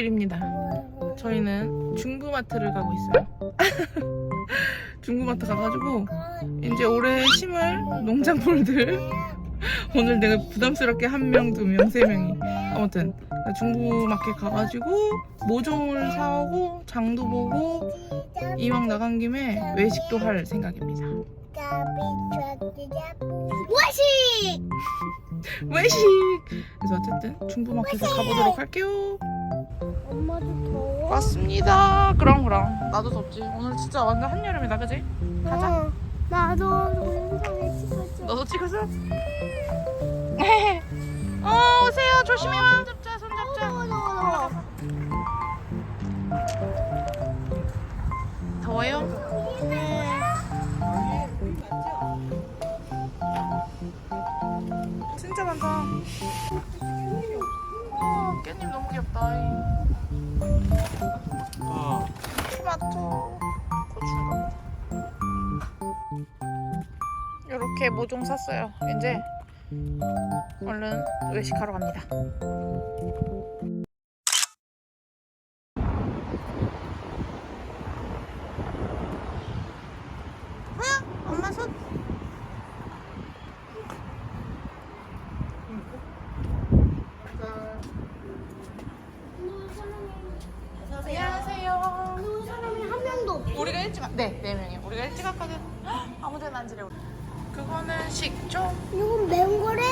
일요일입니다. 저희는 중부마트를 가고 있어요. 중부마트 가가지고 이제 올해 심을 농작물들 오늘 내가 부담스럽게 한 명, 두 명, 세 명이 아무튼 중부마켓 가가지고 모종을 사오고 장도 보고 이왕 나간 김에 외식도 할 생각입니다. 와식! 외식! 그래서 어쨌든 중부마켓에 가보도록 할게요. 엄마도 더워? 맞습니다. 그럼 그럼 나도 덥지. 오늘 진짜 완전 한여름이다, 그지? 가자. 어, 나도 영상에 찍어줘. 너도 찍었어? 어 오세요. 조심히 와. 잡자, 손 잡자. 더워요? 진 귀엽다. 아, 토마토, 고추가. 이렇게 모종 샀어요. 이제 얼른 외식하러 갑니다. 뭐야? 엄마 손. 안녕하세요. 그 사람이 한 명도 없어. 우리가 일찍 왔... 네, 네 명이요. 우리가 일찍 왔거든. 헉, 아무 데나 앉으래. 우리. 그거는 식초. 이건 매운 거래?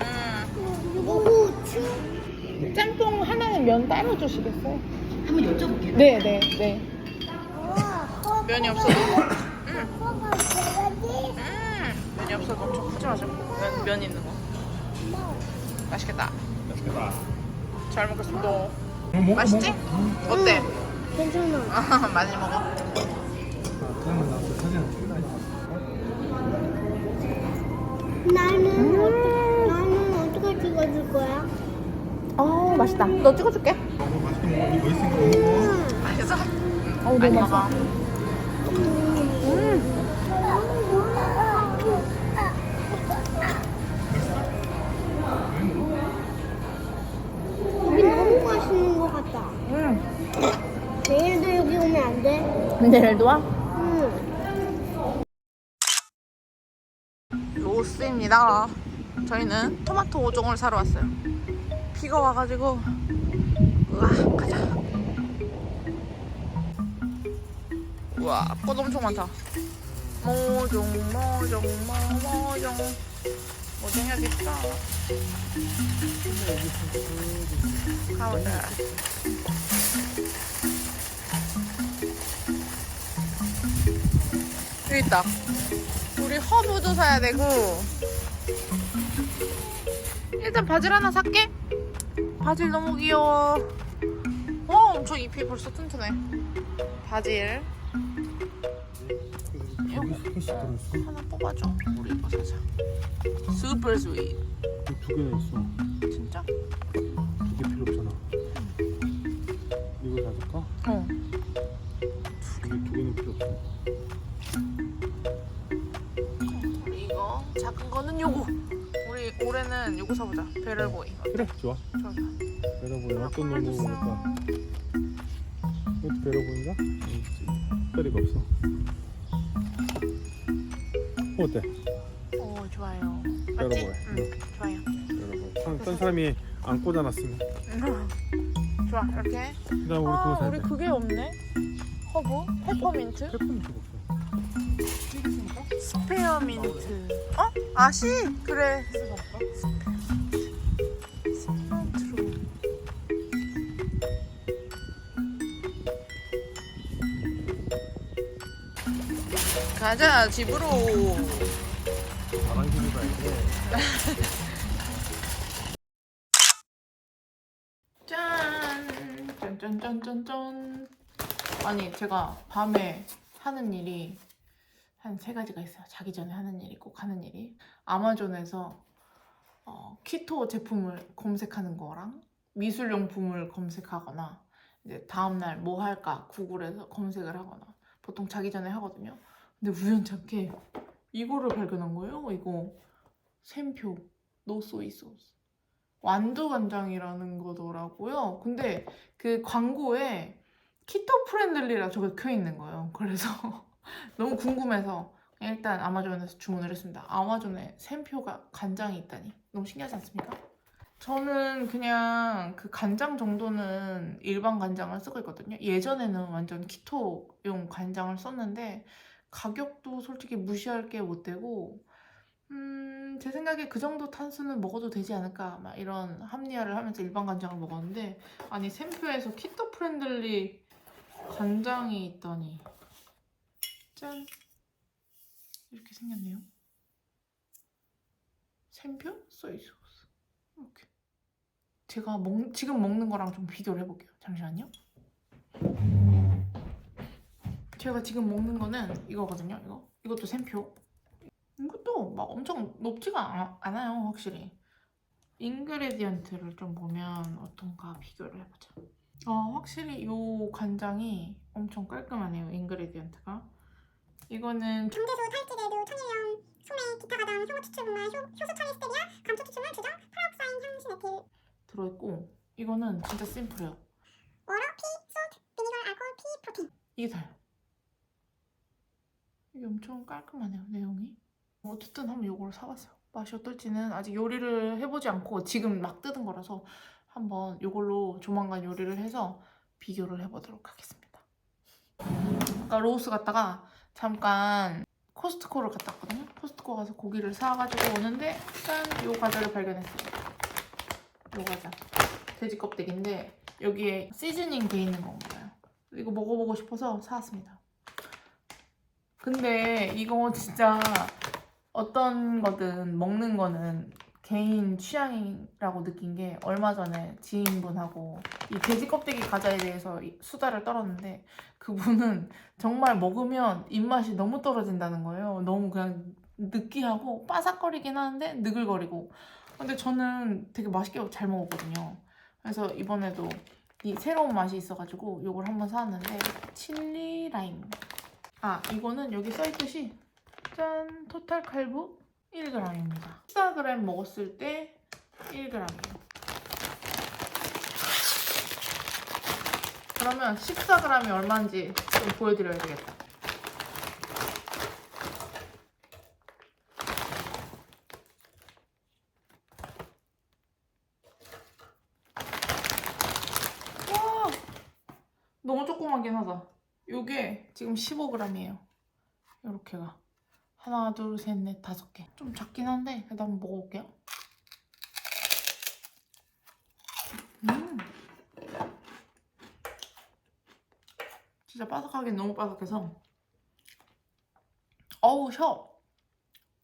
음. 이거 고추? 짬뽕 하나는 면 따로 주시겠어요? 한번 여쭤볼게요. 네, 네, 네. 와, 면이 없어도. 음. 음. 면이 없어도 엄청 크지 마죠. 면, 면 있는 거. 맛있겠다. 맛있겠다. 잘 먹겠습니다. 어, 먹어, 맛있지? 어때? 괜찮아. 아, 많이 먹어. 아, 나는 어떻게 나는 어떻게 찍어줄 거야? 어, 맛있다. 너 찍어줄게. 너무 맛있게 먹어. 이거 있으니까 먹어. 음. 맛있어? 어, 많이 먹어. 여 오면 안 돼? 내일 도 와? 응. 로스입니다. 저희는 토마토 5종을 사러 왔어요. 비가 와가지고 우와 가자. 우와 꽃 엄청 많다. 모종 모종 모 모종 모종 있어. 가보자. 여기 있다. 우리 허브도 사야 되고 일단 바질 하나 살게 바질 너무 귀여워 어 엄청 잎이 벌써 튼튼해 바질. 하나 뽑아줘 우리 이거 사자 슈퍼 스윗 두 개나 있어. 진짜? 작은 거는 요거 우리 올해는 요거 사보자 베럴보이 그래, 좋아. 좋아 좋아 베러보이 어떤 놈이 먹을까? 이것도 베러보인가? 특별히가 없어. 어때? 오 좋아요 맞지? 베러보이. 응 응. 좋아요 베러보이. 딴, 딴 사람이 안 꽂아놨으면. 응. 좋아 이렇게 그다음 우리 아 그거 사야 우리 돼. 그게 없네 허브 페퍼민트 필요 없어. 스페어 민트 어? 아시? 그래 가자 집으로. 짠! 짠짠짠짠짠 아니 제가 밤에 하는 일이 한 세 가지가 있어요. 자기 전에 하는 일이 꼭 하는 일이. 아마존에서 어, 키토 제품을 검색하는 거랑 미술용품을 검색하거나 이제 다음날 뭐 할까 구글에서 검색을 하거나 보통 자기 전에 하거든요. 근데 우연찮게 이거를 발견한 거예요. 이거 샘표 노 소이 소스 완두 간장이라는 거더라고요. 근데 그 광고에 키토 프렌들리라 적혀 있는 거예요. 그래서 너무 궁금해서 일단 아마존에서 주문을 했습니다. 아마존에 샘표가 간장이 있다니 너무 신기하지 않습니까? 저는 그냥 그 간장 정도는 일반 간장을 쓰고 있거든요. 예전에는 완전 키토용 간장을 썼는데 가격도 솔직히 무시할 게 못 되고 음, 제 생각에 그 정도 탄수는 먹어도 되지 않을까 막 이런 합리화를 하면서 일반 간장을 먹었는데 아니 샘표에서 키토 프렌들리 간장이 있다니 짠 이렇게 생겼네요. 샘표? 소이 소스. 이렇게 제가 먹, 지금 먹는 거랑 좀 비교를 해볼게요. 잠시만요. 제가 지금 먹는 거는 이거거든요 이거. 이것도 샘표. 이것도 막 엄청 높지가 않- 않아요 확실히. 인그레디언트를 좀 보면 어떤가 비교를 해보자. 어, 확실히 이 간장이 엄청 깔끔하네요 인그레디언트가 이거는 경제수, 탈지대두, 천일염, 소매, 기타 가당, 효모 추출분말, 효, 효소 처리 스테비아, 감초 추출물, 주정, 프라옥사인 향신 에틸, 들어있고 이거는 진짜 심플해요. 워러, 피, 솔트, 비니걸, 알코올, 피, 프로틴. 이게 다예요. 이게 엄청 깔끔하네요 내용이. 어쨌든 한번 이거를 사봤어요. 맛이 어떨지는 아직 요리를 해보지 않고 지금 막 뜯은 거라서 한번 이걸로 조만간 요리를 해서 비교를 해보도록 하겠습니다. 아까 로스 갔다가 잠깐 코스트코를 갔다 왔거든요 코스트코 가서 고기를 사가지고 오는데 짠! 요 과자를 발견했어요 요 과자 돼지 껍데기인데 여기에 시즈닝 돼 있는 건가요? 이거 먹어보고 싶어서 사왔습니다. 근데 이거 진짜 어떤 거든 먹는 거는 개인 취향이라고 느낀 게 얼마 전에 지인분하고 이 돼지 껍데기 과자에 대해서 이 수다를 떨었는데 그분은 정말 먹으면 입맛이 너무 떨어진다는 거예요. 너무 그냥 느끼하고 바삭거리긴 하는데 느글거리고. 근데 저는 되게 맛있게 잘 먹었거든요. 그래서 이번에도 이 새로운 맛이 있어가지고 이걸 한번 사왔는데 칠리 라임 아 이거는 여기 써있듯이 짠 토탈 칼부 1g입니다 14g 먹었을 때 1g이에요 그러면 14g이 얼마인지 좀 보여드려야 되겠다 와 너무 조그맣긴 하다. 요게 지금 15g이에요. 요렇게가. 하나, 둘, 셋, 넷, 다섯 개. 좀 작긴 한데, 그래도 한번 먹어볼게요. 음. 진짜 바삭하긴 너무 바삭해서. 어우, 셔!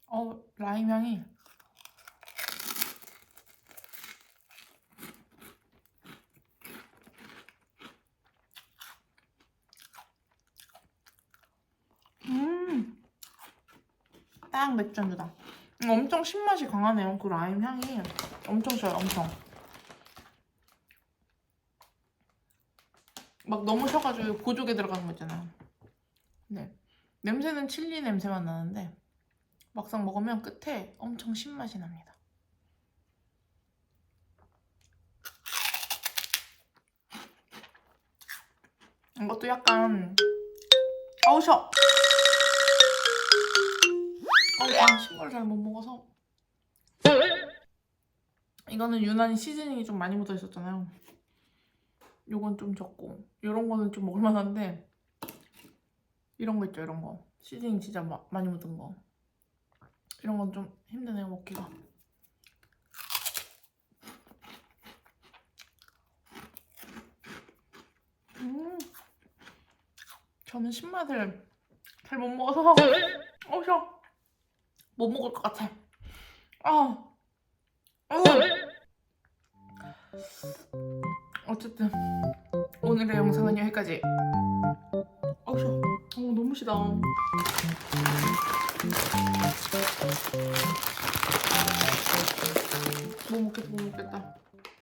어우, 라임 향이. 음. 딱 맥주 안주다. 음, 엄청 신맛이 강하네요. 그 라임 향이 엄청 셔요. 엄청. 막 너무 셔가지고 보조개 들어가는 거 있잖아요. 네. 냄새는 칠리 냄새만 나는데 막상 먹으면 끝에 엄청 신맛이 납니다. 이것도 약간 아우 셔! 어, 저는 신걸 잘못 먹어서. 이거는 유난히 시즈닝이 좀 많이 묻어 있었잖아요. 요건 좀 적고, 요런 거는 좀 먹을만한데, 이런 거 있죠, 이런 거. 시즈닝 진짜 마, 많이 묻은 거. 이런 건 좀 힘드네요, 먹기가. 음, 저는 신맛을 잘 못 먹어서, 어, 셔. 못 먹을 것 같아. 아, 아. 어쨌든 오늘의 영상은 여기까지. 어우, 셔. 어, 너무 시다. 못 먹겠다, 못 먹겠다.